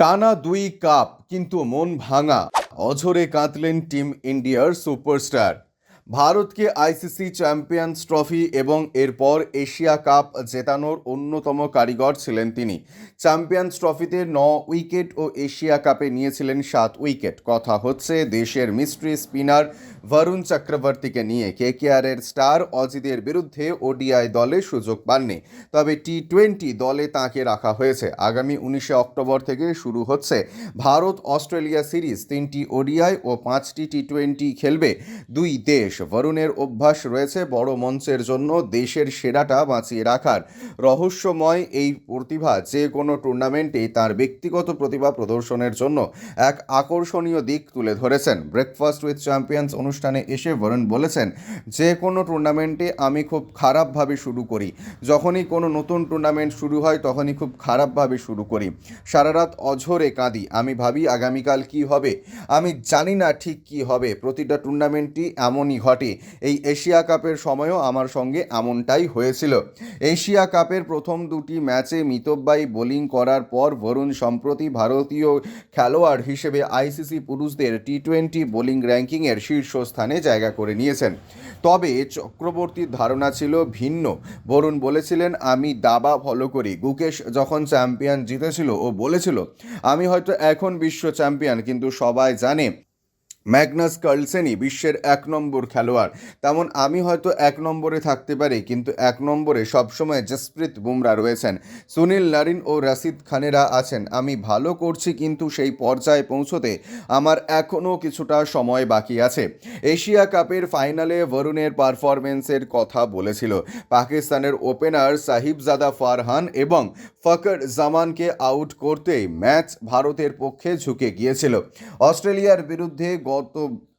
টানা দুই কাপ কিন্তু মন ভাঙা। অঝরে কাঁদলেন টিম ইন্ডিয়ার সুপারস্টার। ভারতকে আইসিসি চ্যাম্পিয়ন্স ট্রফি এবং এরপর এশিয়া কাপ জেতানোর অন্যতম কারিগর ছিলেন তিনি। চ্যাম্পিয়ন্স ট্রফিতে ন উইকেট ও এশিয়া কাপে নিয়েছিলেন সাত উইকেট। কথা হচ্ছে, দেশের মিস্ট্রি স্পিনার বরুণ চক্রবর্তীকে নিয়ে কেকেআরের স্টার অজিদের বিরুদ্ধে ওডিআই দলে সুযোগ পাননি। তবে টি টোয়েন্টি দলে তাঁকে রাখা হয়েছে। আগামী উনিশে অক্টোবর থেকে শুরু হচ্ছে ভারত অস্ট্রেলিয়া সিরিজ। তিনটি ওডিআই ও পাঁচটি টি টোয়েন্টি খেলবে দুই দেশ। বরুণের অভ্যাস রয়েছে বড় মঞ্চের জন্য দেশের সেরাটা বাঁচিয়ে রাখার। রহস্যময় এই প্রতিভা যে কোনো টুর্নামেন্টে তার ব্যক্তিগত প্রতিভা প্রদর্শনের জন্য এক আকর্ষণীয় দিক তুলে ধরেছেন। ব্রেকফাস্ট উইথ চ্যাম্পিয়ন্স অনুষ্ঠানে এসে বরুণ বলেছেন, যে কোনো টুর্নামেন্টে আমি খুব খারাপভাবে শুরু করি। যখনই কোনো নতুন টুর্নামেন্ট শুরু হয়, তখনই খুব খারাপভাবে শুরু করি। সারা রাত অঝরে কাঁদি। আমি ভাবি আগামীকাল কি হবে? আমি জানি না ঠিক কি হবে। প্রতিটা টুর্নামেন্টই এমনই ঘটে এই এশিয়া কাপের সময়ও আমার সঙ্গে এমনটাই হয়েছিল। এশিয়া কাপের প্রথম দুটি ম্যাচে মিতব্যয়ী বোলিং করার পর বরুণ সম্প্রতি ভারতীয় খেলোয়াড় হিসেবে আইসিসি পুরুষদের টি টোয়েন্টি বোলিং র্যাঙ্কিংয়ের শীর্ষস্থানে জায়গা করে নিয়েছেন। তবে চক্রবর্তীর ধারণা ছিল ভিন্ন। বরুণ বলেছিলেন, আমি দাবা ফলো করি। গুকেশ যখন চ্যাম্পিয়ন জিতেছিল ও বলেছিল, আমি হয়তো এখন বিশ্ব চ্যাম্পিয়ন, কিন্তু সবাই জানে ম্যাগনাস কার্লসেনই বিশ্বের এক নম্বর খেলোয়াড়। তেমন আমি হয়তো এক নম্বরে থাকতে পারি, কিন্তু এক নম্বরে সবসময় জসপ্রীত বুমরা রয়েছেন। সুনীল নারিন ও রাশিদ খানেরা আছেন। আমি ভালো করছি, কিন্তু সেই পর্যায়ে পৌঁছতে আমার এখনও কিছুটা সময় বাকি আছে। এশিয়া কাপের ফাইনালে বরুণের পারফরমেন্সের কথা বলেছিল। পাকিস্তানের ওপেনার সাহিবজাদা ফারহান এবং ফকর জামানকে আউট করতেই ম্যাচ ভারতের পক্ষে ঝুঁকে গিয়েছিল। অস্ট্রেলিয়ার বিরুদ্ধে voto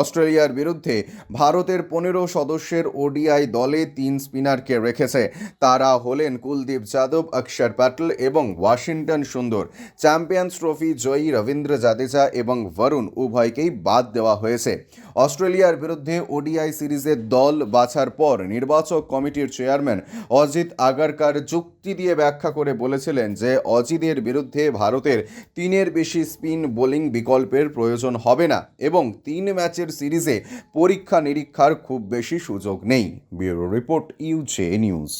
অস্ট্রেলিয়ার বিরুদ্ধে ভারতের পনেরো সদস্যের ওডিআই দলে তিন স্পিনারকে রেখেছে। তারা হলেন কুলদীপ যাদব, অক্ষর প্যাটেল এবং ওয়াশিংটন সুন্দর। চ্যাম্পিয়ন্স ট্রফি জয়ী রবীন্দ্র জাদেজা এবং বরুণ উভয়কেই বাদ দেওয়া হয়েছে। অস্ট্রেলিয়ার বিরুদ্ধে ওডিআই সিরিজের দল বাছার পর নির্বাচক কমিটির চেয়ারম্যান অজিত আগারকার যুক্তি দিয়ে ব্যাখ্যা করে বলেছিলেন যে অজিদের বিরুদ্ধে ভারতের তিনের বেশি স্পিন বোলিং বিকল্পের প্রয়োজন হবে না এবং তিন ম্যাচের সিরিজে পরীক্ষা নিরীক্ষার খুব বেশি সুযোগ নেই। Bureau report UJ news.